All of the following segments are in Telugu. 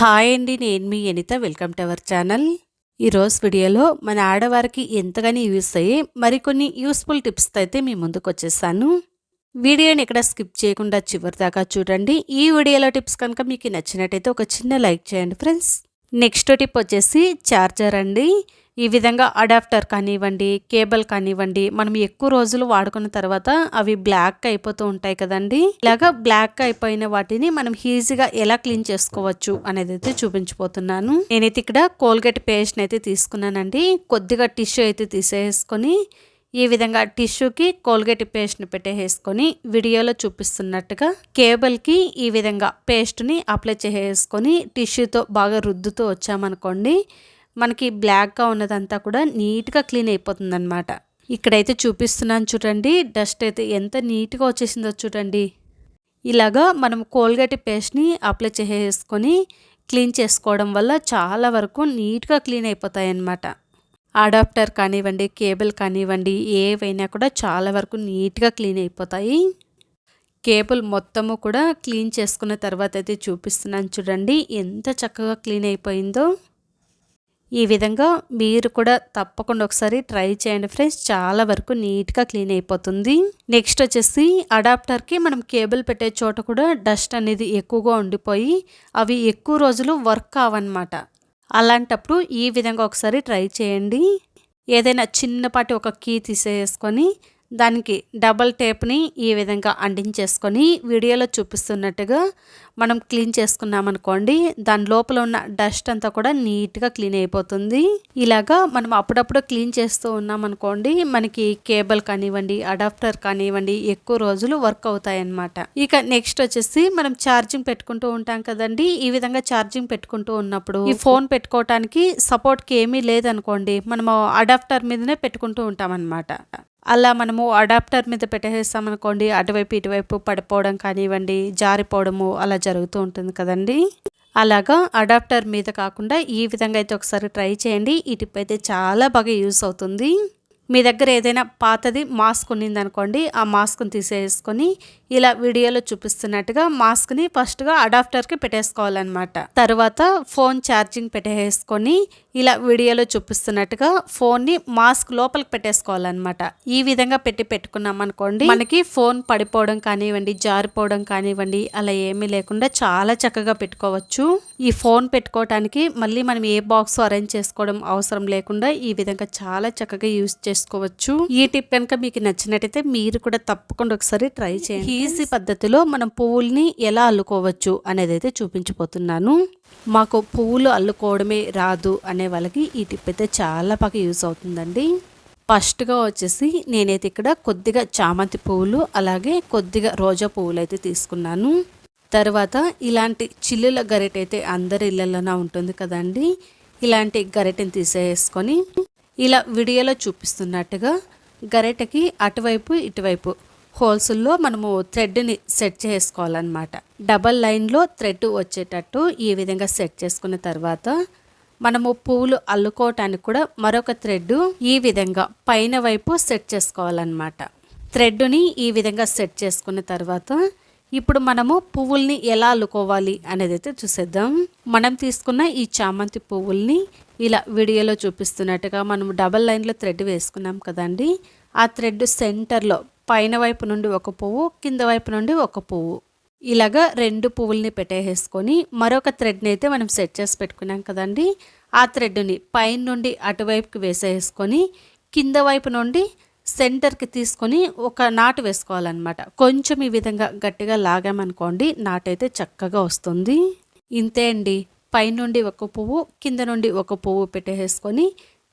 హాయ్ అండి నేను మీ Anitha welcome to our channel. ఈరోజు వీడియోలో మన ఆడవారికి ఎంతగానో యూస్ అయ్యే మరికొన్ని యూస్ఫుల్ టిప్స్తో అయితే మీ ముందుకు వచ్చేసాను. వీడియోని ఎక్కడ స్కిప్ చేయకుండా చివరి దాకా చూడండి. ఈ వీడియోలో టిప్స్ కనుక మీకు నచ్చినట్టయితే ఒక చిన్న లైక్ చేయండి ఫ్రెండ్స్. నెక్స్ట్ టిప్ వచ్చేసి ఛార్జర్ అండి. ఈ విధంగా అడాప్టర్ కానివ్వండి కేబుల్ కానివ్వండి మనం ఎక్కువ రోజులు వాడుకున్న తర్వాత అవి బ్లాక్ అయిపోతూ ఉంటాయి కదండి. ఇలాగా బ్లాక్ అయిపోయిన వాటిని మనం ఈజీగా ఎలా క్లీన్ చేసుకోవచ్చు అనేది అయితే చూపించిపోతున్నాను నేనైతే ఇక్కడ కోల్గేట్ పేస్ట్ అయితే తీసుకున్నానండి. కొద్దిగా టిష్యూ అయితే తీసేసుకొని ఈ విధంగా టిష్యూకి కోల్గేట్ పేస్ట్ని పెట్టేసుకొని వీడియోలో చూపిస్తున్నట్టుగా కేబుల్కి ఈ విధంగా పేస్ట్ని అప్లై చేసేసుకొని టిష్యూతో బాగా రుద్దుతూ వచ్చామనుకోండి మనకి బ్లాక్గా ఉన్నదంతా కూడా నీట్గా క్లీన్ అయిపోతుంది అనమాట ఇక్కడైతే చూపిస్తున్నాను చూడండి డస్ట్ అయితే ఎంత నీట్గా వచ్చేసిందో చూడండి. ఇలాగా మనం కోల్గేట్ పేస్ట్ని అప్లై చేసేసుకొని క్లీన్ చేసుకోవడం వల్ల చాలా వరకు నీట్గా క్లీన్ అయిపోతాయి అన్నమాట అడాప్టర్ కానివ్వండి కేబుల్ కానివ్వండి ఏవైనా కూడా చాలా వరకు నీట్గా క్లీన్ అయిపోతాయి. కేబుల్ మొత్తము కూడా క్లీన్ చేసుకున్న తర్వాత అయితే చూపిస్తున్నాను చూడండి ఎంత చక్కగా క్లీన్ అయిపోయిందో. ఈ విధంగా మీరు కూడా తప్పకుండా ఒకసారి ట్రై చేయండి ఫ్రెండ్స్ చాలా వరకు నీట్గా క్లీన్ అయిపోతుంది. నెక్స్ట్ వచ్చేసి అడాప్టర్కి మనం కేబుల్ పెట్టే చోట కూడా డస్ట్ అనేది ఎక్కువగా ఉండిపోయి అవి ఎక్కువ రోజులు వర్క్ కావన్నమాట. అలాంటప్పుడు ఈ విధంగా ఒకసారి ట్రై చేయండి. ఏదైనా చిన్నపాటి ఒక కీ తీసేసుకొని దానికి డబల్ టేప్ని ఈ విధంగా అంటించేసుకొని వీడియోలో చూపిస్తున్నట్టుగా మనం క్లీన్ చేసుకున్నామనుకోండి దాని లోపల ఉన్న డస్ట్ అంతా కూడా నీట్గా క్లీన్ అయిపోతుంది. ఇలాగా మనం అప్పుడప్పుడు క్లీన్ చేస్తూ ఉన్నామనుకోండి మనకి కేబుల్ కానివ్వండి అడాప్టర్ కానివ్వండి ఎక్కువ రోజులు వర్క్ అవుతాయి అన్నమాట ఇక నెక్స్ట్ వచ్చేసి మనం ఛార్జింగ్ పెట్టుకుంటూ ఉంటాం కదండి ఈ విధంగా ఛార్జింగ్ పెట్టుకుంటూ ఉన్నప్పుడు ఈ ఫోన్ పెట్టుకోవటానికి సపోర్ట్కి ఏమీ లేదనుకోండి మనము అడాప్టర్ మీదనే పెట్టుకుంటూ ఉంటాం అనమాట అలా మనము అడాప్టర్ మీద పెట్టేస్తామనుకోండి అటువైపు ఇటువైపు పడిపోవడం కానివ్వండి జారిపోవడము అలా జరుగుతూ ఉంటుంది కదండి. అలాగా అడాప్టర్ మీద కాకుండా ఈ విధంగా అయితే ఒకసారి ట్రై చేయండి. ఈ టిప్ అయితే చాలా బాగా యూస్ అవుతుంది. మీ దగ్గర ఏదైనా పాతది మాస్క్ ఉన్నిందనుకోండి ఆ మాస్క్ని తీసేసుకొని ఇలా వీడియోలో చూపిస్తున్నట్టుగా మాస్క్ని ఫస్ట్గా అడాప్టర్కి పెట్టేసుకోవాలన్నమాట. తర్వాత ఫోన్ ఛార్జింగ్ పెట్టేసుకొని ఇలా వీడియోలో చూపిస్తున్నట్టుగా ఫోన్ని మాస్క్ లోపలికి పెట్టేసుకోవాలన్నమాట. ఈ విధంగా పెట్టి పెట్టుకున్నాం అనుకోండి మనకి ఫోన్ పడిపోవడం కానివ్వండి జారిపోవడం కానివ్వండి అలా ఏమీ లేకుండా చాలా చక్కగా పెట్టుకోవచ్చు. ఈ ఫోన్ పెట్టుకోవటానికి మళ్ళీ మనం ఏ బాక్స్ అరేంజ్ చేసుకోవడం అవసరం లేకుండా ఈ విధంగా చాలా చక్కగా యూజ్ చేసుకోవచ్చు. ఈ టిప్ కనుక మీకు నచ్చినట్టయితే మీరు కూడా తప్పకుండా ఒకసారి ట్రై చేయండి. ఈజీ పద్ధతిలో మనం పువ్వుల్ని ఎలా అల్లుకోవచ్చు అనేది అయితే చూపించిపోతున్నాను మాకు పువ్వులు అల్లుకోవడమే రాదు అనే వాళ్ళకి ఈ టిప్ అయితే చాలా బాగా యూస్ అవుతుందండి. ఫస్ట్గా వచ్చేసి నేనైతే ఇక్కడ కొద్దిగా చామంతి పువ్వులు అలాగే కొద్దిగా రోజా పువ్వులు అయితే తీసుకున్నాను. తర్వాత ఇలాంటి చిల్లుల గరిట అయితే అందరి ఇళ్ళలోనే ఉంటుంది కదండి. ఇలాంటి గరిటెని తీసేసుకొని ఇలా వీడియోలో చూపిస్తున్నట్టుగా గరిటెకి అటువైపు ఇటువైపు హోల్స్లో మనము థ్రెడ్ని సెట్ చేసుకోవాలన్నమాట. డబల్ లైన్లో థ్రెడ్ వచ్చేటట్టు ఈ విధంగా సెట్ చేసుకున్న తర్వాత మనము పువ్వులు అల్లుకోవటానికి కూడా మరొక థ్రెడ్ ఈ విధంగా పైన వైపు సెట్ చేసుకోవాలన్నమాట. థ్రెడ్ని ఈ విధంగా సెట్ చేసుకున్న తర్వాత ఇప్పుడు మనము పువ్వుల్ని ఎలా అల్లుకోవాలి అనేది అయితే చూసేద్దాం. మనం తీసుకున్న ఈ చామంతి పువ్వుల్ని ఇలా వీడియోలో చూపిస్తున్నట్టుగా మనం డబల్ లైన్లో థ్రెడ్ వేసుకున్నాం కదండి. ఆ థ్రెడ్ సెంటర్లో పైన వైపు నుండి ఒక పువ్వు కింద వైపు నుండి ఒక పువ్వు. ఇలాగా రెండు పువ్వుల్ని పెట్టేసుకొని మరొక థ్రెడ్ని అయితే మనం సెట్ చేసి పెట్టుకున్నాం కదండి. ఆ థ్రెడ్ని పైన నుండి అటువైపుకి వేసేసుకొని కింద వైపు నుండి సెంటర్కి తీసుకొని ఒక నాటు వేసుకోవాలన్నమాట. కొంచెం ఈ విధంగా గట్టిగా లాగామనుకోండి నాటైతే చక్కగా వస్తుంది. ఇంతే అండి. పైనుండి ఒక పువ్వు కింద నుండి ఒక పువ్వు పెట్టేసుకొని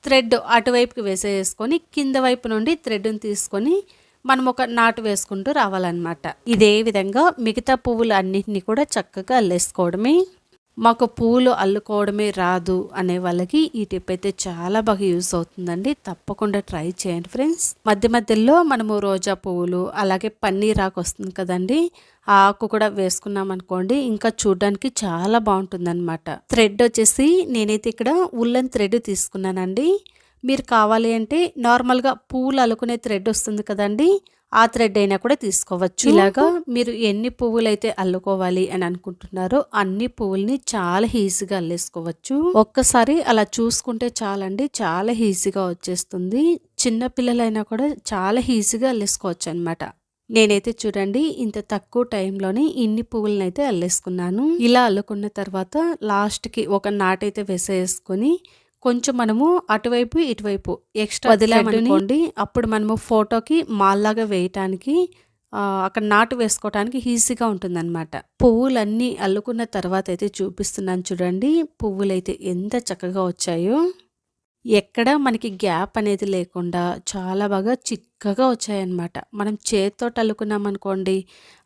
థ్రెడ్ అటువైపుకి వేసేసుకొని కింద వైపు నుండి థ్రెడ్ని తీసుకొని మనం ఒక నాటు వేసుకుంటూ రావాలన్నమాట. ఇదే విధంగా మిగతా పువ్వులు అన్నింటినీ కూడా చక్కగా అల్లేసుకోవడమే. మాకు పువ్వులు అల్లుకోవడమే రాదు అనే వాళ్ళకి ఈ టిప్ అయితే చాలా బాగా యూస్ అవుతుందండి. తప్పకుండా ట్రై చేయండి ఫ్రెండ్స్. మధ్య మధ్యలో మనము రోజా పువ్వులు అలాగే పన్నీర్ ఆకు వస్తుంది కదండి. ఆ ఆకు కూడా వేసుకున్నాం అనుకోండి ఇంకా చూడడానికి చాలా బాగుంటుంది అనమాట థ్రెడ్ వచ్చేసి నేనైతే ఇక్కడ ఉల్లన్ థ్రెడ్ తీసుకున్నానండి. మీరు కావాలి అంటే నార్మల్గా పువ్వులు అల్లుకునే థ్రెడ్ వస్తుంది కదండి ఆ థ్రెడ్ అయినా కూడా తీసుకోవచ్చు. ఇలాగా మీరు ఎన్ని పువ్వులు అయితే అల్లుకోవాలి అని అనుకుంటున్నారో అన్ని పువ్వుల్ని చాలా ఈజీగా అల్లేసుకోవచ్చు. ఒక్కసారి అలా చూసుకుంటే చాలండి చాలా ఈజీగా వచ్చేస్తుంది. చిన్న పిల్లలైనా కూడా చాలా ఈజీగా అల్లేసుకోవచ్చు అనమాట నేనైతే చూడండి ఇంత తక్కువ టైంలోనే ఇన్ని పువ్వులను అయితే అల్లేసుకున్నాను. ఇలా అల్లుకున్న తర్వాత లాస్ట్కి ఒక నాటైతే వేసేసుకొని కొంచెం మనము అటువైపు ఇటువైపు ఎక్స్ట్రా వదిలామనుకోండి. అప్పుడు మనము ఫోటోకి మాల్లాగా వేయటానికి అక్కడ నాటు వేసుకోవటానికి ఈజీగా ఉంటుందన్నమాట. పువ్వులన్నీ అల్లుకున్న తర్వాత అయితే చూపిస్తున్నాను చూడండి. పువ్వులైతే ఎంత చక్కగా వచ్చాయో. ఎక్కడ మనకి గ్యాప్ అనేది లేకుండా చాలా బాగా చిక్కగా వచ్చాయన్నమాట. మనం చేతితో అల్లుకున్నాం అనుకోండి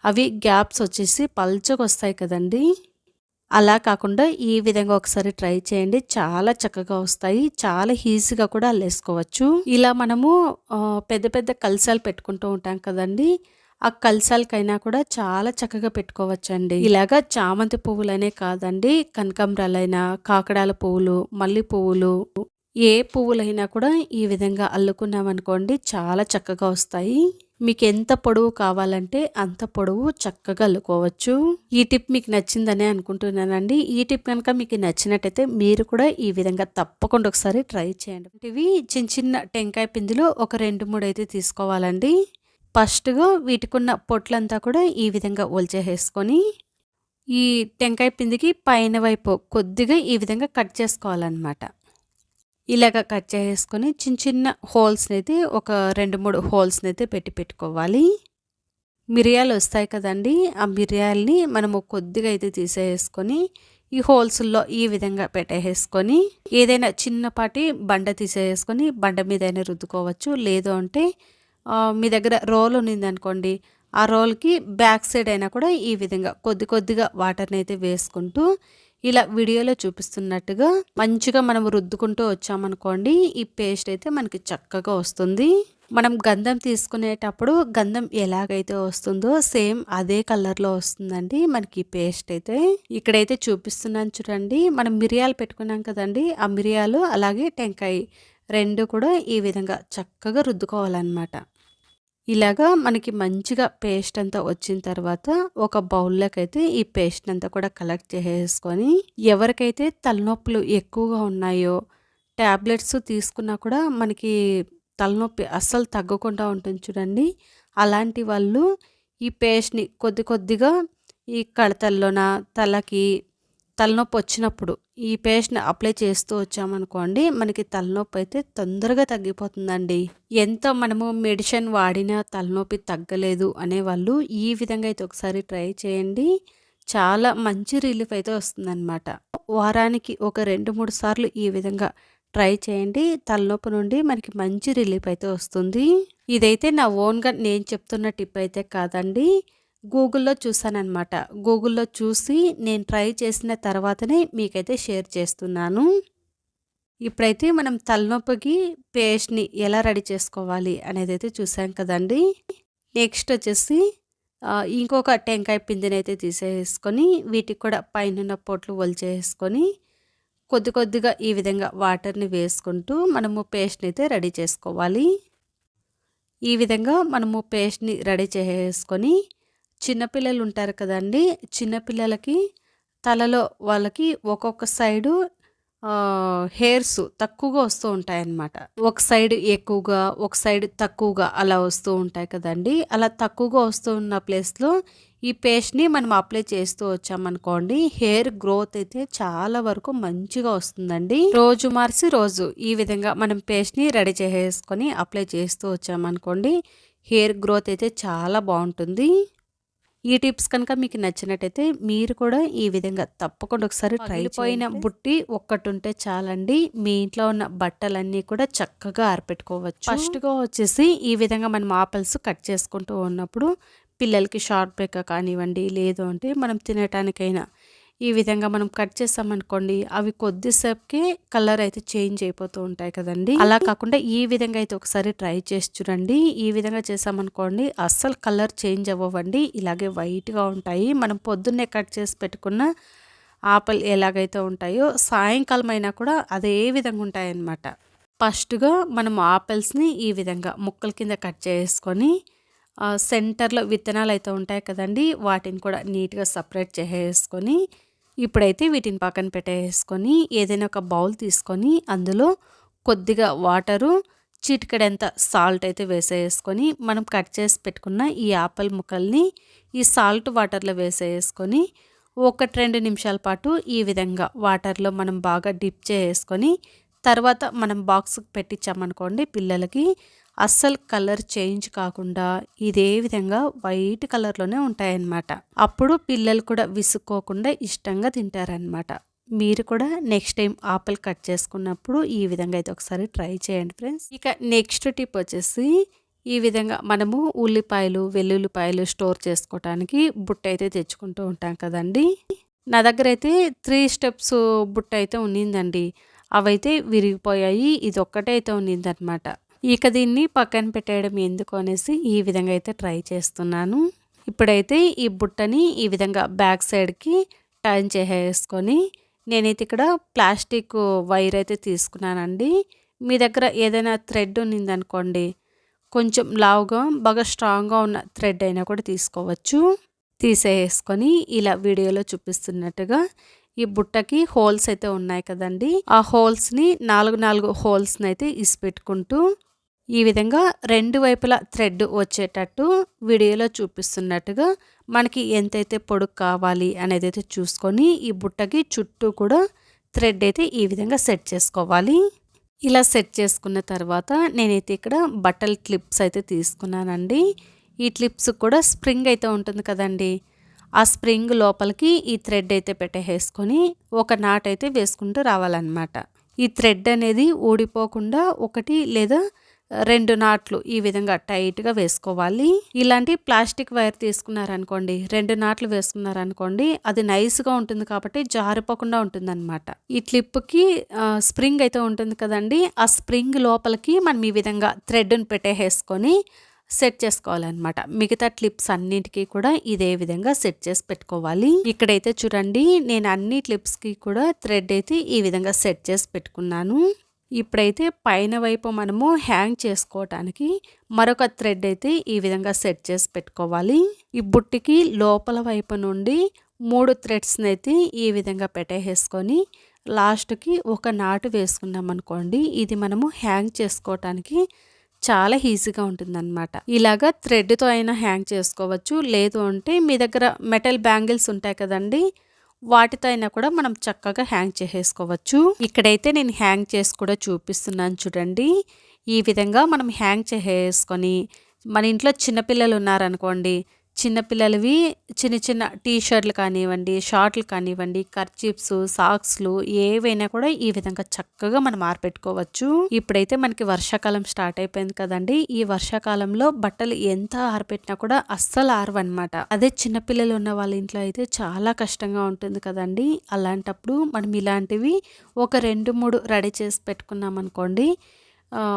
అవి గ్యాప్స్ వచ్చేసి పల్చగా వస్తాయి కదండి. అలా కాకుండా ఈ విధంగా ఒకసారి ట్రై చేయండి. చాలా చక్కగా వస్తాయి. చాలా ఈజీగా కూడా అల్లేసుకోవచ్చు. ఇలా మనము పెద్ద పెద్ద కలసాలు పెట్టుకుంటూ ఉంటాం కదండి. ఆ కలసాలకైనా కూడా చాలా చక్కగా పెట్టుకోవచ్చండి. ఇలాగా చామంతి పువ్వులనే కాదండి. కనకాంబరాలైనా కాకడాల పువ్వులు మల్లి పువ్వులు ఏ పువ్వులైనా కూడా ఈ విధంగా అల్లుకున్నామనుకోండి చాలా చక్కగా వస్తాయి. మీకు ఎంత పొడవు కావాలంటే అంత పొడవు చక్కగా అల్లుకోవచ్చు. ఈ టిప్ మీకు నచ్చిందనే అనుకుంటున్నానండి. ఈ టిప్ కనుక మీకు నచ్చినట్టయితే మీరు కూడా ఈ విధంగా తప్పకుండా ఒకసారి ట్రై చేయండి. ఇవి చిన్న చిన్న టెంకాయ పిందులు ఒక రెండు మూడు అయితే తీసుకోవాలండి. ఫస్ట్గా వీటికున్న పొట్లంతా కూడా ఈ విధంగా ఒలిచేసేసుకొని ఈ టెంకాయ పిందికి పైన వైపు కొద్దిగా ఈ విధంగా కట్ చేసుకోవాలన్నమాట. ఇలాగ కట్ చేసుకొని చిన్న చిన్న హోల్స్ని అయితే ఒక రెండు మూడు హోల్స్ని అయితే పెట్టి పెట్టుకోవాలి. మిరియాలు వస్తాయి కదండి ఆ మిరియాలని మనము కొద్దిగా అయితే తీసేసుకొని ఈ హోల్స్లో ఈ విధంగా పెట్టేసుకొని ఏదైనా చిన్నపాటి బండ తీసేసుకొని బండ మీద అయినా రుద్దుకోవచ్చు. లేదు అంటే మీ దగ్గర రోల్ ఉన్నింది అనుకోండి ఆ రోల్కి బ్యాక్ సైడ్ అయినా కూడా ఈ విధంగా కొద్ది కొద్దిగా వాటర్ని అయితే వేసుకుంటూ ఇలా వీడియోలో చూపిస్తున్నట్టుగా మంచిగా మనం రుద్దుకుంటూ వచ్చామనుకోండి ఈ పేస్ట్ అయితే మనకి చక్కగా వస్తుంది. మనం గంధం తీసుకునేటప్పుడు గంధం ఎలాగైతే వస్తుందో సేమ్ అదే కలర్లో వస్తుందండి మనకి పేస్ట్ అయితే. ఇక్కడైతే చూపిస్తున్నాను చూడండి మనం మిరియాలు పెట్టుకున్నాం కదండి ఆ మిరియాలు అలాగే టెంకాయ రెండు కూడా ఈ విధంగా చక్కగా రుద్దుకోవాలన్నమాట. ఇలాగా మనకి మంచిగా పేస్ట్ అంతా వచ్చిన తర్వాత ఒక బౌల్లోకి అయితే ఈ పేస్ట్ అంతా కూడా కలెక్ట్ చేసేసుకొని ఎవరికైతే తలనొప్పులు ఎక్కువగా ఉన్నాయో ట్యాబ్లెట్స్ తీసుకున్నా కూడా మనకి తలనొప్పి అస్సలు తగ్గకుండా ఉంటుంది చూడండి. అలాంటి వాళ్ళు ఈ పేస్ట్ని కొద్ది కొద్దిగా ఈ కడతల్లోన తలకి తలనొప్పి వచ్చినప్పుడు ఈ పేస్ట్ని అప్లై చేస్తూ వచ్చామనుకోండి మనకి తలనొప్పి అయితే తొందరగా తగ్గిపోతుందండి. ఎంత మనము మెడిసిన్ వాడినా తలనొప్పి తగ్గలేదు అనేవాళ్ళు ఈ విధంగా అయితే ఒకసారి ట్రై చేయండి. చాలా మంచి రిలీఫ్ అయితే వస్తుందన్నమాట. వారానికి ఒక రెండు మూడు సార్లు ఈ విధంగా ట్రై చేయండి. తలనొప్పి నుండి మనకి మంచి రిలీఫ్ అయితే వస్తుంది. ఇదైతే నా ఓన్గా నేను చెప్తున్న టిప్ అయితే కాదండి. గూగుల్లో చూసానమాట గూగుల్లో చూసి నేను ట్రై చేసిన తర్వాతనే మీకైతే షేర్ చేస్తున్నాను. ఇప్పుడైతే మనం తలనొప్పికి పేస్ట్ని ఎలా రెడీ చేసుకోవాలి అనేది అయితే చూసాం కదండి. నెక్స్ట్ వచ్చేసి ఇంకొక టెంకాయ పిందిని అయితే తీసేసుకొని వీటికి కూడా పైన పొట్లు ఒలిచేసుకొని కొద్ది కొద్దిగా ఈ విధంగా వాటర్ని వేసుకుంటూ మనము పేస్ట్ని అయితే రెడీ చేసుకోవాలి. ఈ విధంగా మనము పేస్ట్ని రెడీ చేసుకొని చిన్నపిల్లలు ఉంటారు కదండి. చిన్నపిల్లలకి తలలో వాళ్ళకి ఒక్కొక్క సైడు హెయిర్స్ తక్కువగా వస్తూ ఉంటాయన్నమాట. ఒక సైడ్ ఎక్కువగా ఒక సైడ్ తక్కువగా అలా వస్తూ ఉంటాయి కదండి. అలా తక్కువగా వస్తూ ఉన్న ప్లేస్లో ఈ పేస్ట్ని మనం అప్లై చేస్తూ వచ్చామనుకోండి హెయిర్ గ్రోత్ అయితే చాలా వరకు మంచిగా వస్తుందండి. రోజు మార్చి రోజు ఈ విధంగా మనం పేస్ట్ని రెడీ చేసేసుకొని అప్లై చేస్తూ వచ్చామనుకోండి హెయిర్ గ్రోత్ అయితే చాలా బాగుంటుంది. ఈ టిప్స్ కనుక మీకు నచ్చినట్టయితే మీరు కూడా ఈ విధంగా తప్పకుండా ఒకసారి ట్రై పోయిన బుట్టి ఒక్కటి ఉంటే చాలండి. మీ ఇంట్లో ఉన్న బట్టలన్నీ కూడా చక్కగా ఆరపెట్టుకోవచ్చు. ఫస్ట్గా వచ్చేసి ఈ విధంగా మనం ఆపిల్స్ కట్ చేసుకుంటూ ఉన్నప్పుడు పిల్లలకి షార్ట్ బ్రేక్ కానివ్వండి లేదు అంటే మనం తినటానికైనా ఈ విధంగా మనం కట్ చేసామనుకోండి అవి కొద్దిసేపుకే కలర్ అయితే చేంజ్ అయిపోతూ ఉంటాయి కదండి. అలా కాకుండా ఈ విధంగా అయితే ఒకసారి ట్రై చేసి చూడండి. ఈ విధంగా చేసామనుకోండి అస్సలు కలర్ చేంజ్ అవ్వవండి. ఇలాగే వైట్గా ఉంటాయి. మనం పొద్దున్నే కట్ చేసి పెట్టుకున్న ఆపల్ ఎలాగైతే ఉంటాయో సాయంకాలం అయినా కూడా అదే విధంగా ఉంటాయన్నమాట. ఫస్ట్గా మనం ఆపిల్స్ని ఈ విధంగా ముక్కల కింద కట్ చేసుకొని సెంటర్లో విత్తనాలు అయితే ఉంటాయి కదండి వాటిని కూడా నీట్గా సపరేట్ చేసేసుకొని ఇప్పుడైతే వీటిని పక్కన పెట్టేసుకొని ఏదైనా ఒక బౌల్ తీసుకొని అందులో కొద్దిగా వాటరు చిటికడంత సాల్ట్ అయితే వేసేసుకొని మనం కట్ చేసి పెట్టుకున్న ఈ యాపిల్ ముక్కల్ని ఈ సాల్ట్ వాటర్లో వేసేసుకొని ఒకటి రెండు నిమిషాల పాటు ఈ విధంగా వాటర్లో మనం బాగా డిప్ చేసుకొని తర్వాత మనం బాక్స్కి పెట్టించామనుకోండి పిల్లలకి అస్సలు కలర్ చేంజ్ కాకుండా ఇదే విధంగా వైట్ కలర్లోనే ఉంటాయన్నమాట. అప్పుడు పిల్లలు కూడా విసుక్కోకుండా ఇష్టంగా తింటారనమాట మీరు కూడా నెక్స్ట్ టైం ఆపిల్ కట్ చేసుకున్నప్పుడు ఈ విధంగా అయితే ఒకసారి ట్రై చేయండి ఫ్రెండ్స్. ఇక నెక్స్ట్ టిప్ వచ్చేసి ఈ విధంగా మనము ఉల్లిపాయలు వెల్లుల్లిపాయలు స్టోర్ చేసుకోవటానికి బుట్ట అయితే తెచ్చుకుంటూ ఉంటాం కదండి. నా దగ్గర అయితే త్రీ స్టెప్స్ బుట్ట అయితే ఉన్నిందండి. అవైతే విరిగిపోయాయి. ఇది ఒక్కటే అయితే ఉన్నిందనమాట ఇక దీన్ని పక్కన పెట్టేయడం ఎందుకు అనేసి ఈ విధంగా అయితే ట్రై చేస్తున్నాను. ఇప్పుడైతే ఈ బుట్టని ఈ విధంగా బ్యాక్ సైడ్కి టర్న్ చేసేసుకొని నేనైతే ఇక్కడ ప్లాస్టిక్ వైర్ అయితే తీసుకున్నానండి. మీ దగ్గర ఏదైనా థ్రెడ్ ఉన్నిందనుకోండి కొంచెం లావుగా బాగా స్ట్రాంగ్గా ఉన్న థ్రెడ్ అయినా కూడా తీసుకోవచ్చు. తీసేసుకొని ఇలా వీడియోలో చూపిస్తున్నట్టుగా ఈ బుట్టకి హోల్స్ అయితే ఉన్నాయి కదండి. ఆ హోల్స్ని నాలుగు నాలుగు హోల్స్ని అయితే ఇసి పెట్టుకుంటూ ఈ విధంగా రెండు వైపులా థ్రెడ్ వచ్చేటట్టు వీడియోలో చూపిస్తున్నట్టుగా మనకి ఎంతైతే పొడుగు కావాలి అనేది అయితే చూసుకొని ఈ బుట్టకి చుట్టూ కూడా థ్రెడ్ అయితే ఈ విధంగా సెట్ చేసుకోవాలి. ఇలా సెట్ చేసుకున్న తర్వాత నేనైతే ఇక్కడ బట్టల క్లిప్స్ అయితే తీసుకున్నానండి. ఈ క్లిప్స్ కూడా స్ప్రింగ్ అయితే ఉంటుంది కదండి. ఆ స్ప్రింగ్ లోపలికి ఈ థ్రెడ్ అయితే పెట్టేసుకొని ఒక నాట్ అయితే వేసుకుంటూ రావాలన్నమాట. ఈ థ్రెడ్ అనేది ఊడిపోకుండా ఒకటి లేదా రెండు నాట్లు ఈ విధంగా టైట్గా వేసుకోవాలి. ఇలాంటి ప్లాస్టిక్ వైర్ తీసుకున్నారనుకోండి రెండు నాట్లు వేసుకున్నారనుకోండి అది నైస్గా ఉంటుంది కాబట్టి జారిపోకుండా ఉంటుందన్నమాట. ఈ క్లిప్కి స్ప్రింగ్ అయితే ఉంటుంది కదండి ఆ స్ప్రింగ్ లోపలికి మనం ఈ విధంగా థ్రెడ్ని పెట్టేసుకొని సెట్ చేసుకోవాలన్నమాట. మిగతా క్లిప్స్ అన్నిటికీ కూడా ఇదే విధంగా సెట్ చేసి పెట్టుకోవాలి. ఇక్కడైతే చూడండి నేను అన్ని క్లిప్స్కి కూడా థ్రెడ్ అయితే ఈ విధంగా సెట్ చేసి పెట్టుకున్నాను. ఇప్పుడైతే పైన వైపు మనము హ్యాంగ్ చేసుకోవటానికి మరొక థ్రెడ్ అయితే ఈ విధంగా సెట్ చేసి పెట్టుకోవాలి. ఈ బుట్టికి లోపల వైపు నుండి మూడు థ్రెడ్స్ని అయితే ఈ విధంగా పెట్టేసుకొని లాస్ట్కి ఒక నాటు వేసుకున్నాం అనుకోండి. ఇది మనము హ్యాంగ్ చేసుకోవటానికి చాలా ఈజీగా ఉంటుందన్నమాట. ఇలాగా థ్రెడ్తో అయినా హ్యాంగ్ చేసుకోవచ్చు. లేదు అంటే మీ దగ్గర మెటల్ బ్యాంగిల్స్ ఉంటాయి కదండి వాటితో అయినా కూడా మనం చక్కగా హ్యాంగ్ చేసేసుకోవచ్చు. ఇక్కడైతే నేను హ్యాంగ్ చేసి కూడా చూపిస్తున్నాను చూడండి. ఈ విధంగా మనం హ్యాంగ్ చేసేసుకొని మన ఇంట్లో చిన్నపిల్లలు ఉన్నారనుకోండి చిన్నపిల్లలవి చిన్న చిన్న టీ షర్ట్లు కానివ్వండి షార్ట్లు కానివ్వండి కర్చీప్స్ సాక్స్లు ఏవైనా కూడా ఈ విధంగా చక్కగా మనం ఆరపెట్టుకోవచ్చు. ఇప్పుడైతే మనకి వర్షాకాలం స్టార్ట్ అయిపోయింది కదండి. ఈ వర్షాకాలంలో బట్టలు ఎంత ఆరపెట్టినా కూడా అస్సలు ఆరవన్నమాట. అదే చిన్నపిల్లలు ఉన్న వాళ్ళ ఇంట్లో అయితే చాలా కష్టంగా ఉంటుంది కదండి. అలాంటప్పుడు మనం ఇలాంటివి ఒక రెండు మూడు రెడీ చేసి పెట్టుకున్నాం అనుకోండి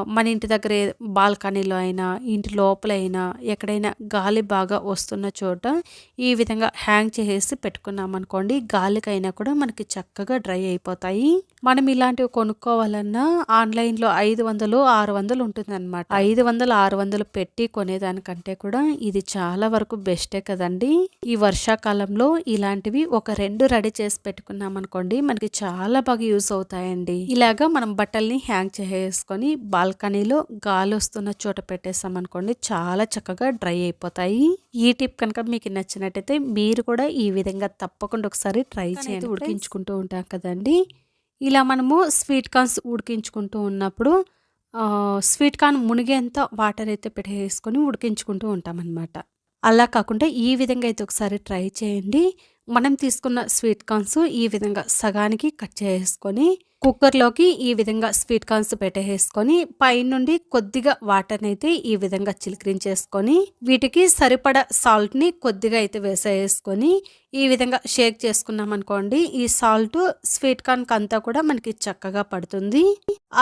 మన ఇంటి దగ్గర బాల్కనీలో అయినా ఇంటి లోపలైనా ఎక్కడైనా గాలి బాగా వస్తున్న చోట ఈ విధంగా హ్యాంగ్ చేసేసి పెట్టుకున్నాం అనుకోండి గాలికైనా కూడా మనకి చక్కగా డ్రై అయిపోతాయి. మనం ఇలాంటివి కొనుక్కోవాలన్నా ఆన్లైన్లో ఐదు వందలు ఆరు వందలు ఉంటుందన్నమాట. ఐదు వందలు ఆరు వందలు పెట్టి కొనేదానికంటే కూడా ఇది చాలా వరకు బెస్టే కదండి. ఈ వర్షాకాలంలో ఇలాంటివి ఒక రెండు రెడీ చేసి పెట్టుకున్నాం అనుకోండి మనకి చాలా బాగా యూస్ అవుతాయండి. ఇలాగా మనం బట్టల్ని హ్యాంగ్ చేసుకొని బాల్కనీలో గాలి వస్తున్న చోట పెట్టేసాం అనుకోండి చాలా చక్కగా డ్రై అయిపోతాయి. ఈ టిప్ కనుక మీకు నచ్చినట్టయితే మీరు కూడా ఈ విధంగా తప్పకుండా ఒకసారి ట్రై చేయండి. ఉడికించుకుంటూ ఉంటాం కదండి. ఇలా మనము స్వీట్ కార్న్స్ ఉడికించుకుంటూ ఉన్నప్పుడు స్వీట్ కార్న్ మునిగేంత వాటర్ అయితే పెట్టేసుకొని ఉడికించుకుంటూ ఉంటామన్నమాట. అలా కాకుండా ఈ విధంగా అయితే ఒకసారి ట్రై చేయండి. మనం తీసుకున్న స్వీట్ కార్న్స్ ఈ విధంగా సగానికి కట్ చేసుకొని కుక్కర్లోకి ఈ విధంగా స్వీట్ కార్న్స్ పెట్టేసుకొని పైనుండి కొద్దిగా వాటర్ని అయితే ఈ విధంగా చిలికరించేసుకొని వీటికి సరిపడ సాల్ట్ని కొద్దిగా అయితే వేసేసుకొని ఈ విధంగా షేక్ చేసుకున్నాం అనుకోండి ఈ సాల్ట్ స్వీట్ కార్న్ అంతా కూడా మనకి చక్కగా పడుతుంది.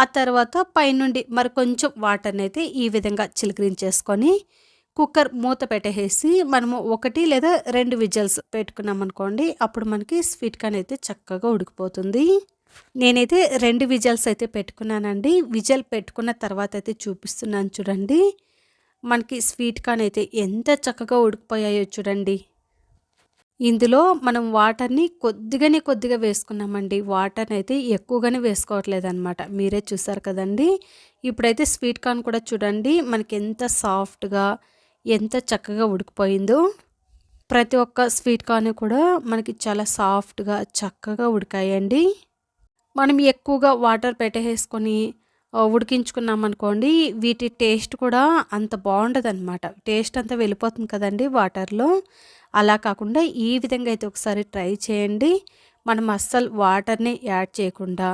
ఆ తర్వాత పైనుండి మరి కొంచెం వాటర్ని అయితే ఈ విధంగా చిలికరించేసుకొని కుక్కర్ మూత పెట్టేసి మనము ఒకటి లేదా రెండు విజల్స్ పెట్టుకున్నాం అనుకోండి అప్పుడు మనకి స్వీట్ కార్న్ అయితే చక్కగా ఉడికిపోతుంది. నేనైతే రెండు విజల్స్ అయితే పెట్టుకున్నానండి. విజల్ పెట్టుకున్న తర్వాత అయితే చూపిస్తున్నాను చూడండి. మనకి స్వీట్ కార్న్ అయితే ఎంత చక్కగా ఉడికిపోయాయో చూడండి. ఇందులో మనం వాటర్ని కొద్దిగానే కొద్దిగా వేసుకున్నామండి. వాటర్ని అయితే ఎక్కువగానే వేసుకోవట్లేదు అనమాట మీరే చూసారు కదండి. ఇప్పుడైతే స్వీట్ కార్న్ కూడా చూడండి. మనకి ఎంత సాఫ్ట్గా ఎంత చక్కగా ఉడికిపోయిందో. ప్రతి ఒక్క స్వీట్ కార్న్ కూడా మనకి చాలా సాఫ్ట్గా చక్కగా ఉడికాయండి. మనం ఎక్కువగా వాటర్ పెట్టేసుకొని ఉడికించుకున్నామనుకోండి వీటి టేస్ట్ కూడా అంత బాగుండదు అనమాట టేస్ట్ అంతా వెళ్ళిపోతుంది కదండి వాటర్లో. అలా కాకుండా ఈ విధంగా అయితే ఒకసారి ట్రై చేయండి. మనం అస్సలు వాటర్ని యాడ్ చేయకుండా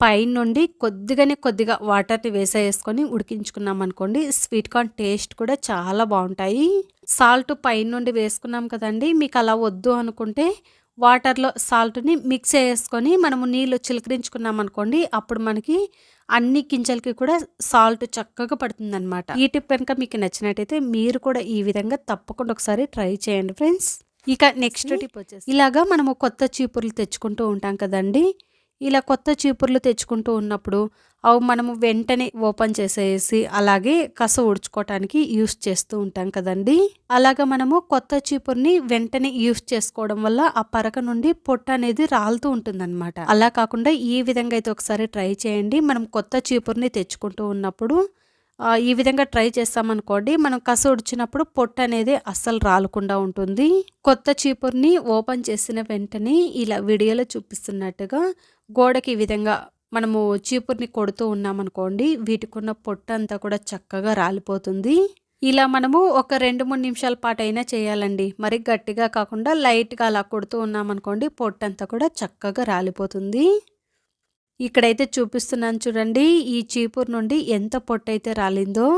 పైన నుండి కొద్దిగానే కొద్దిగా వాటర్ని వేసేసుకొని ఉడికించుకున్నాం అనుకోండి స్వీట్ కార్న్ టేస్ట్ కూడా చాలా బాగుంటాయి. సాల్ట్ పైన నుండి వేసుకున్నాం కదండి మీకు అలా వద్దు అనుకుంటే వాటర్లో సాల్ట్ని మిక్స్ చేసుకొని మనము నీళ్ళు చిలకరించుకున్నాం అనుకోండి అప్పుడు మనకి అన్ని గింజలకి కూడా సాల్ట్ చక్కగా పడుతుంది అనమాట ఈ టిప్ కనుక మీకు నచ్చినట్టయితే మీరు కూడా ఈ విధంగా తప్పకుండా ఒకసారి ట్రై చేయండి ఫ్రెండ్స్. ఇక నెక్స్ట్ టిప్ వచ్చేసి ఇలాగా మనము కొత్త చీపుర్లు తెచ్చుకుంటూ ఉంటాం కదండి. ఇలా కొత్త చీపుర్లు తెచ్చుకుంటూ ఉన్నప్పుడు అవి మనము వెంటనే ఓపెన్ చేసేసి అలాగే కస ఉడుచుకోవటానికి యూస్ చేస్తూ ఉంటాం కదండి. అలాగా మనము కొత్త చీపుర్ని వెంటనే యూస్ చేసుకోవడం వల్ల ఆ పరక నుండి పొట్ట అనేది రాలుతూ ఉంటుందన్నమాట. అలా కాకుండా ఈ విధంగా అయితే ఒకసారి ట్రై చేయండి. మనం కొత్త చీపుర్ని తెచ్చుకుంటూ ఉన్నప్పుడు ఈ విధంగా ట్రై చేస్తామనుకోండి మనం కస ఉడిచినప్పుడు పొట్టు అనేది అస్సలు రాలకుండా ఉంటుంది. కొత్త చీపుర్ని ఓపెన్ చేసిన వెంటనే ఇలా వీడియోలో చూపిస్తున్నట్టుగా గోడకి ఈ విధంగా మనము చీపుర్ని కొడుతూ ఉన్నామనుకోండి వీటికున్న పొట్టు అంతా కూడా చక్కగా రాలిపోతుంది. ఇలా మనము ఒక రెండు మూడు నిమిషాల పాటు అయినా చేయాలండి. మరి గట్టిగా కాకుండా లైట్గా అలా కొడుతూ ఉన్నామనుకోండి పొట్టు అంతా కూడా చక్కగా రాలిపోతుంది. ఇక్కడైతే చూపిస్తున్నాను చూడండి ఈ చీపురు నుండి ఎంత పొట్టు అయితే రాలిందో.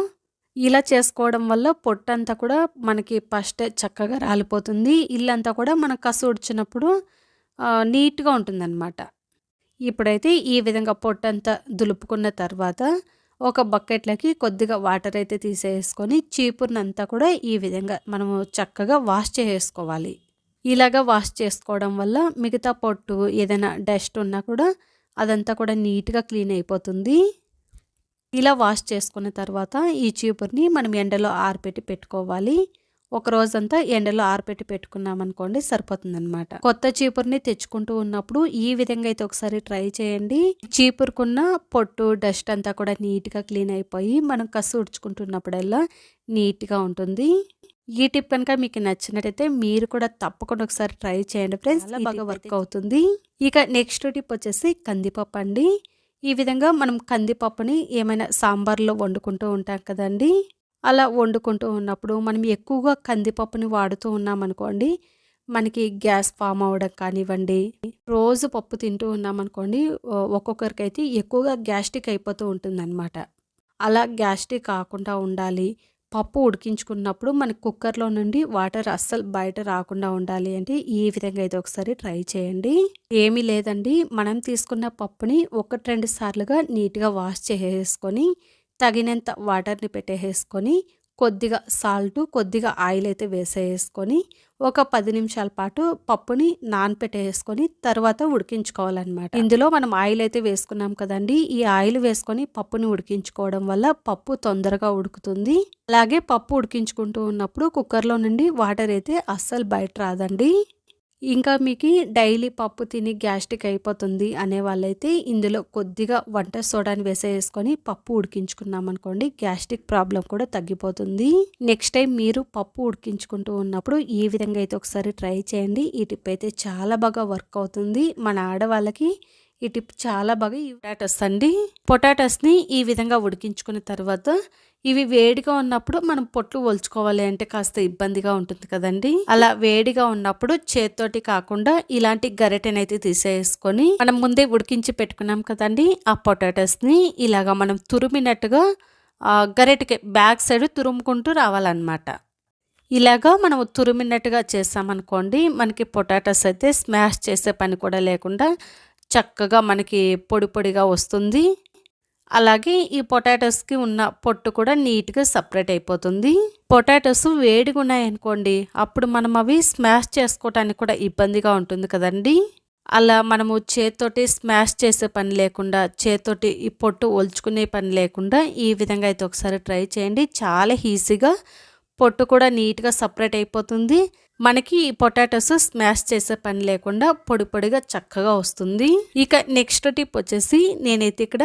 ఇలా చేసుకోవడం వల్ల పొట్టంతా కూడా మనకి ఫస్ట్ చక్కగా రాలిపోతుంది. ఇల్లంతా కూడా మన కసు ఉడిచినప్పుడు నీట్గా ఉంటుందన్నమాట. ఇప్పుడైతే ఈ విధంగా పొట్టంతా దులుపుకున్న తర్వాత ఒక బకెట్లకి కొద్దిగా వాటర్ అయితే తీసేసుకొని చీపురునంతా కూడా ఈ విధంగా మనము చక్కగా వాష్ చేసుకోవాలి ఇలాగ వాష్ చేసుకోవడం వల్ల మిగతా పొట్టు ఏదైనా డస్ట్ ఉన్నా కూడా అదంతా కూడా నీట్గా క్లీన్ అయిపోతుంది. ఇలా వాష్ చేసుకున్న తర్వాత ఈ చీపుర్ని మనం ఎండలో ఆరిపెట్టి పెట్టుకోవాలి. ఒక రోజంతా ఎండలో ఆరిపెట్టి పెట్టుకున్నామనుకోండి సరిపోతుందనమాట కొత్త చీపుర్ని తెచ్చుకుంటూ ఉన్నప్పుడు ఈ విధంగా అయితే ఒకసారి ట్రై చేయండి. చీపురుకున్న పొట్టు డస్ట్ అంతా కూడా నీట్గా క్లీన్ అయిపోయి మనం కసు ఉడుచుకుంటున్నప్పుడల్లా నీట్గా ఉంటుంది. ఈ టిప్ కనుక మీకు నచ్చినట్టయితే మీరు కూడా తప్పకుండా ఒకసారి ట్రై చేయండి ఫ్రెండ్స్. చాలా బాగా వర్క్ అవుతుంది. ఇక నెక్స్ట్ టిప్ వచ్చేసి కందిపప్పు అండి. ఈ విధంగా మనం కందిపప్పుని ఏమైనా సాంబార్లో వండుకుంటూ ఉంటాం కదండి. అలా వండుకుంటూ ఉన్నప్పుడు మనం ఎక్కువగా కందిపప్పుని వాడుతూ ఉన్నామనుకోండి మనకి గ్యాస్ ఫామ్ అవ్వడం కానివ్వండి రోజు పప్పు తింటూ ఉన్నామనుకోండి ఒక్కొక్కరికైతే ఎక్కువగా గ్యాస్ట్రిక్ అయిపోతూ ఉంటుందన్నమాట. అలా గ్యాస్ట్రిక్ కాకుండా ఉండాలి. పప్పు ఉడికించుకున్నప్పుడు మన కుక్కర్లో నుండి వాటర్ అస్సలు బయట రాకుండా ఉండాలి అంటే ఈ విధంగా అయితే ఒకసారి ట్రై చేయండి. ఏమీ లేదండి. మనం తీసుకున్న పప్పుని ఒకటి రెండు సార్లుగా నీట్గా వాష్ చేసేసుకొని తగినంత వాటర్ని పెట్టేసుకొని కొద్దిగా సాల్ట్ కొద్దిగా ఆయిల్ అయితే వేసేసుకొని ఒక పది నిమిషాల పాటు పప్పుని నానపెట్టేసుకొని తర్వాత ఉడికించుకోవాలన్నమాట. ఇందులో మనం ఆయిల్ అయితే వేసుకున్నాం కదండి. ఈ ఆయిల్ వేసుకొని పప్పుని ఉడికించుకోవడం వల్ల పప్పు తొందరగా ఉడుకుతుంది. అలాగే పప్పు ఉడికించుకుంటూ ఉన్నప్పుడు కుక్కర్లో నుండి వాటర్ అయితే అస్సలు బయట రాదండి. ఇంకా మీకు డైలీ పప్పు తిని గ్యాస్ట్రిక్ అయిపోతుంది అనే వాళ్ళైతే ఇందులో కొద్దిగా వంట సోడాని వేసేసుకొని పప్పు ఉడికించుకున్నాం అనుకోండి గ్యాస్ట్రిక్ ప్రాబ్లం కూడా తగ్గిపోతుంది. నెక్స్ట్ టైం మీరు పప్పు ఉడికించుకుంటూ ఉన్నప్పుడు ఈ విధంగా అయితే ఒకసారి ట్రై చేయండి. ఈ టిప్ అయితే చాలా బాగా వర్క్ అవుతుంది. మన ఆడవాళ్ళకి ఈ టిప్ చాలా బాగా పొటాటోస్ అండి. పొటాటోస్ని ఈ విధంగా ఉడికించుకున్న తర్వాత ఇవి వేడిగా ఉన్నప్పుడు మనం పొట్లు ఒలుచుకోవాలి అంటే కాస్త ఇబ్బందిగా ఉంటుంది కదండి. అలా వేడిగా ఉన్నప్పుడు చేత్తోటి కాకుండా ఇలాంటి గరిటెనైతే తీసేసుకొని మనం ముందే ఉడికించి పెట్టుకున్నాం కదండి. ఆ పొటాటోస్ని ఇలాగా మనం తురిమినట్టుగా గరిటెకి బ్యాక్ సైడ్ తురుముకుంటూ రావాలన్నమాట. ఇలాగా మనం తురిమినట్టుగా చేసామనుకోండి మనకి పొటాటోస్ అయితే స్మాష్ చేసే పని కూడా లేకుండా చక్కగా మనకి పొడి పొడిగా వస్తుంది. అలాగే ఈ పొటాటోస్కి ఉన్న పొట్టు కూడా నీట్గా సపరేట్ అయిపోతుంది. పొటాటోస్ వేడిగా ఉన్నాయనుకోండి అప్పుడు మనం అవి స్మాష్ చేసుకోవటానికి కూడా ఇబ్బందిగా ఉంటుంది కదండి. అలా మనము చేత్తోటి స్మాష్ చేసే పని లేకుండా చేత్తోటి ఈ పొట్టు ఒలుచుకునే పని లేకుండా ఈ విధంగా అయితే ఒకసారి ట్రై చేయండి. చాలా ఈజీగా పొట్టు కూడా నీట్గా సపరేట్ అయిపోతుంది. మనకి ఈ పొటాటోస్ స్మాష్ చేసే పని లేకుండా పొడి పొడిగా చక్కగా వస్తుంది. ఇక నెక్స్ట్ టిప్ వచ్చేసి నేనైతే ఇక్కడ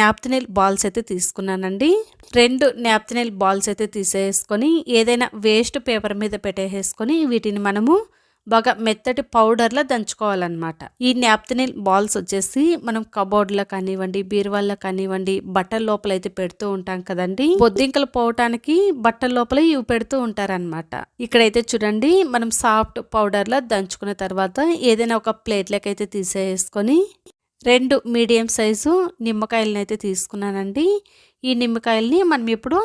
నాప్తినెల్ బాల్స్ అయితే తీసుకున్నానండి. రెండు నాప్తినెల్ బాల్స్ అయితే తీసేసుకొని ఏదైనా వేస్ట్ పేపర్ మీద పెట్టేసుకొని వీటిని మనము బాగా మెత్తటి పౌడర్లా దంచుకోవాలన్నమాట. ఈ నాప్తనిల్ బాల్స్ వచ్చేసి మనం కబోర్డ్లో కానివ్వండి బీరువాల్లో కానివ్వండి బట్టల లోపల అయితే పెడుతూ ఉంటాం కదండి. బొద్దింకలు పోవటానికి బట్టల లోపల ఇవి పెడుతూ ఉంటారనమాట ఇక్కడైతే చూడండి మనం సాఫ్ట్ పౌడర్లా దంచుకున్న తర్వాత ఏదైనా ఒక ప్లేట్లకి అయితే తీసేసుకొని రెండు మీడియం సైజు నిమ్మకాయలని అయితే తీసుకున్నానండి. ఈ నిమ్మకాయల్ని మనం ఇప్పుడు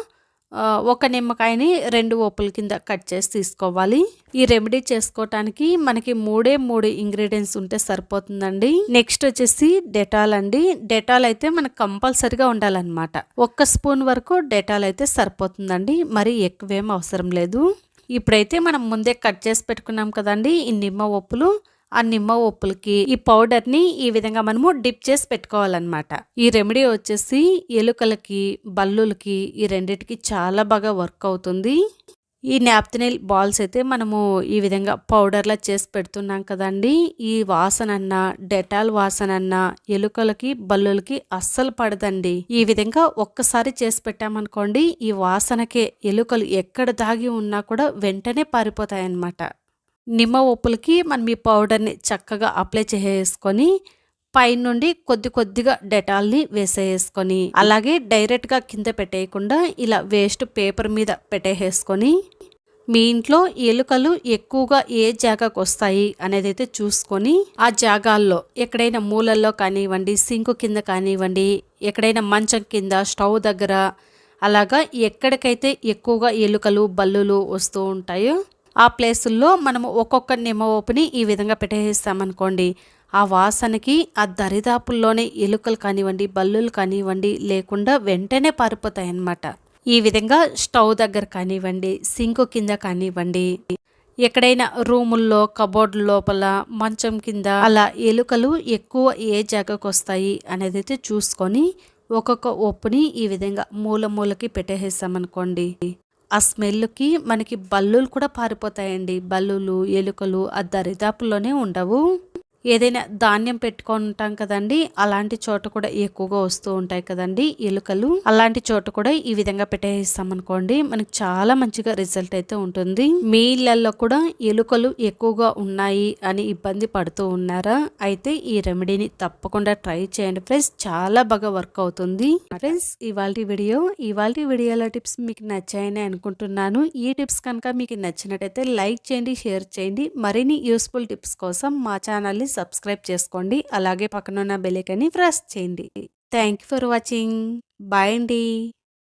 ఒక నిమ్మకాయని రెండు ఓపుల కింద కట్ చేసి తీసుకోవాలి. ఈ రెమెడీ చేసుకోవటానికి మనకి మూడే మూడు ఇంగ్రీడియంట్స్ ఉంటే సరిపోతుందండి. నెక్స్ట్ వచ్చేసి డెటాల్ అండి. డెటాల్ అయితే మనకు కంపల్సరిగా ఉండాలన్నమాట. ఒక్క స్పూన్ వరకు డెటాల్ అయితే సరిపోతుందండి. మరి ఎక్కువేం అవసరం లేదు. ఇప్పుడైతే మనం ముందే కట్ చేసి పెట్టుకున్నాం కదండి. ఈ నిమ్మ ఒప్పులు ఆ నిమ్మ ఉప్పులకి ఈ పౌడర్ని ఈ విధంగా మనము డిప్ చేసి పెట్టుకోవాలన్నమాట. ఈ రెమెడీ వచ్చేసి ఎలుకలకి బల్లులకి ఈ రెండిటికి చాలా బాగా వర్క్ అవుతుంది. ఈ నాప్తినిల్ బాల్స్ అయితే మనము ఈ విధంగా పౌడర్లా చేసి పెడుతున్నాం కదండి. ఈ వాసన డెటాల్ వాసన ఎలుకలకి బల్లులకి అస్సలు పడదండి. ఈ విధంగా ఒక్కసారి చేసి పెట్టామనుకోండి ఈ వాసనకే ఎలుకలు ఎక్కడ దాగి ఉన్నా కూడా వెంటనే పారిపోతాయన్నమాట. నిమ్మ ఉప్పులకి మనం ఈ పౌడర్ని చక్కగా అప్లై చేసేసుకొని పైనుండి కొద్ది కొద్దిగా డెటాల్ని వేసేసుకొని అలాగే డైరెక్ట్గా కింద పెట్టేయకుండా ఇలా వేస్ట్ పేపర్ మీద పెట్టేసుకొని మీ ఇంట్లో ఎలుకలు ఎక్కువగా ఏ జాగాకు వస్తాయి అనేది అయితే చూసుకొని ఆ జాగాల్లో ఎక్కడైనా మూలల్లో కానివ్వండి సింకు కింద కానివ్వండి ఎక్కడైనా మంచం కింద స్టవ్ దగ్గర అలాగా ఎక్కడికైతే ఎక్కువగా ఎలుకలు బల్లులు వస్తూ ఉంటాయో ఆ ప్లేసుల్లో మనము ఒక్కొక్క నిమ్మ ఓపుని ఈ విధంగా పెట్టేస్తామనుకోండి ఆ వాసనకి ఆ దరిదాపుల్లోనే ఎలుకలు కానివ్వండి బల్లులు కానివ్వండి లేకుండా వెంటనే పారిపోతాయి అన్నమాట ఈ విధంగా స్టవ్ దగ్గర కానివ్వండి సింకు కింద కానివ్వండి ఎక్కడైనా రూముల్లో కబోర్డ్ లోపల మంచం కింద అలా ఎలుకలు ఎక్కువ ఏ జాగాకు వస్తాయి అనేది అయితే చూసుకొని ఒక్కొక్క ఒప్పుని ఈ విధంగా మూల మూలకి పెట్టేసామనుకోండి ఆ స్మెల్కి మనకి బల్లులు కూడా పారిపోతాయండి. బల్లులు ఎలుకలు ఆ దరిదాపుల్లోనే ఉండవు. ఏదైనా ధాన్యం పెట్టుకొని ఉంటాం కదండి అలాంటి చోట కూడా ఎక్కువగా వస్తూ ఉంటాయి కదండి ఎలుకలు. అలాంటి చోట కూడా ఈ విధంగా పెట్టేస్తాం అనుకోండి మనకు చాలా మంచిగా రిజల్ట్ అయితే ఉంటుంది. మీ ఇళ్ళలో కూడా ఎలుకలు ఎక్కువగా ఉన్నాయి అని ఇబ్బంది పడుతూ ఉన్నారా? అయితే ఈ రెమెడీని తప్పకుండా ట్రై చేయండి ఫ్రెండ్స్ చాలా బాగా వర్క్ అవుతుంది. ఫ్రెండ్స్ ఇవాళ వీడియో ఇవాళ వీడియోలో టిప్స్ మీకు నచ్చాయని అనుకుంటున్నాను. ఈ టిప్స్ కనుక మీకు నచ్చినట్టయితే లైక్ చేయండి షేర్ చేయండి. మరిన్ని యూస్ఫుల్ టిప్స్ కోసం మా ఛానల్ని సబ్స్క్రైబ్ చేసుకోండి. అలాగే పక్కనున్న బెల్లైకన్ని ప్రెస్ చేయండి. Thank you for watching bye అండి.